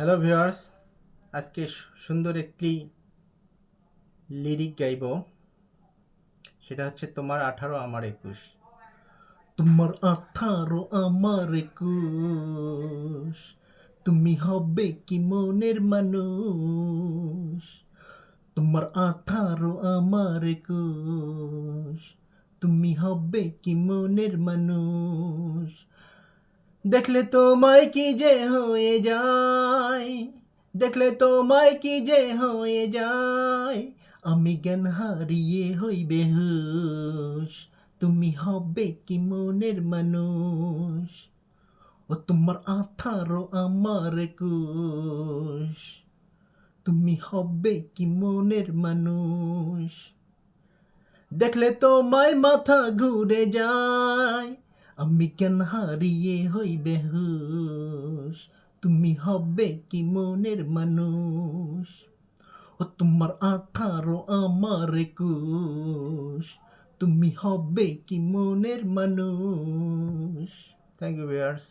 Hello viewers আজকে সুন্দর একটি লিরিক গাইব। সেটা হচ্ছে, তোমার আঠারো, আমার একুশ। তোমার আঠারো, আমার একুশ। তুমি হবে কি মনের মানুষ? তোমার আঠারো, আমার একুশ। তুমি হবে কি মনের মানুষ? দেখলে তোমায় কি যে হয়ে যায়, দেখলে তোমায় কি যে হয়ে যায়। আমি জ্ঞান হারিয়ে হই বেহুশ, তুমি হবে কি মনের মানুষ? ও তোমার আঠারো আমার একুশ, তুমি হবে কি মনের মানুষ? দেখলে তো তোমায় মাথা ঘুরে যায় আমি কেন হারিয়ে হই বেহুশ, তুমি হবে কি মনের মানুষ? ও তোমার আঠারো আমার একুশ, তুমি হবে কি মনের মানুষ? Thank you viewers